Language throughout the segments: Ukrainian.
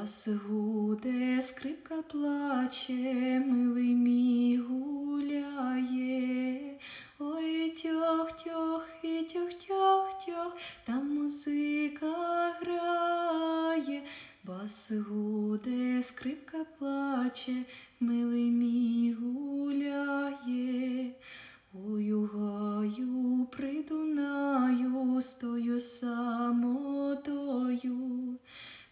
бас гуде, скрипка плаче, милий мій гуляє. Ой, тьох-тьох, і тьох-тьох-тьох, там музика грає, бас гуде, скрипка плаче, милий мій гуляє. Ой, у гаю при Дунаю стою самотою,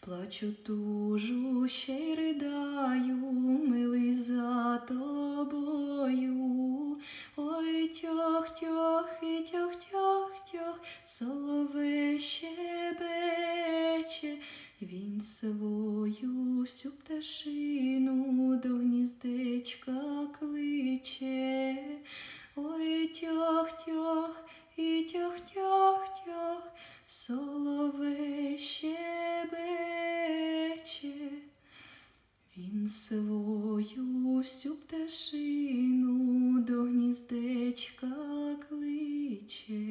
плачу тужу, ще й ридаю, милий за тобою. Ой, тьох-тьох, і тьох-тьох-тьох, соловей щебече, він свою всю пташину до гніздечка кличе. Ой, тьох-тьох, і тьох-тьох-тьох, соловей свою всю пташину до гніздечка кличе.